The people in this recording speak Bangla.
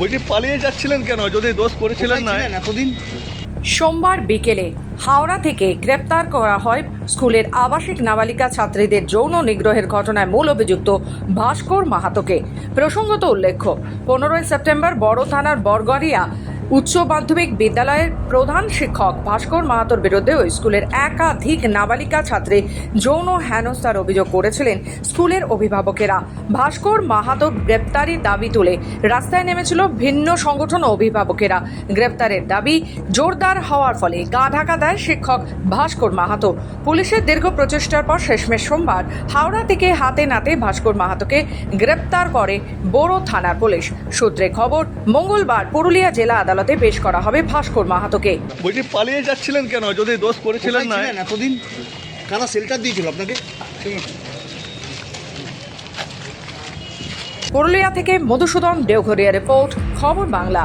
বলছি পালিয়ে যাচ্ছিলেন কেন? যদি দোষ করেছিলেন না এতদিন? সোমবার বিকেলে হাওড়া থেকে গ্রেপ্তার করা হয় স্কুলের আবাসিক নাবালিকা ছাত্রীদের যৌন নিগ্রহের ঘটনায় মূল অভিযুক্ত ভাস্কর মাহাতোকে। প্রসঙ্গত উল্লেখ্য পনেরোই সেপ্টেম্বর বড় থানার বরগড়িয়া উচ্চ মাধ্যমিক বিদ্যালয়ের প্রধান শিক্ষক ভাস্কর মাহাতোর বিরুদ্ধে ওই স্কুলের একাধিক নাবালিকা ছাত্রী যৌন হেনস্থার অভিযোগ করেছিলেন স্কুলের অভিভাবকেরা। ভাস্কর মাহাতো গ্রেপ্তারির দাবি তুলে রাস্তায় নেমেছিল ভিন্ন সংগঠন অভিভাবকেরা। গ্রেপ্তারের দাবি জোরদার হওয়ার ফলে গা ঢাকা দেয় শিক্ষক ভাস্কর মাহাতো। পুলিশের দীর্ঘ প্রচেষ্টার পর শেষমেশ সোমবার হাওড়া থেকে হাতে নাতে ভাস্কর মাহাতোকে গ্রেপ্তার করে বড় থানার পুলিশ। সূত্রে খবর, মঙ্গলবার পুরুলিয়া জেলা আদালতে পেশ করা হবে ভাস্কর মাহাতোকে। বলছি পালিয়ে যাচ্ছিলেন কেন? যদি দোষ করেছিলেন না এতদিন কারা শেল্টার দিয়েছিল আপনাকে? পুরুলিয়া থেকে মধুসূদন দেওঘরিয়া রিপোর্ট খবর বাংলা।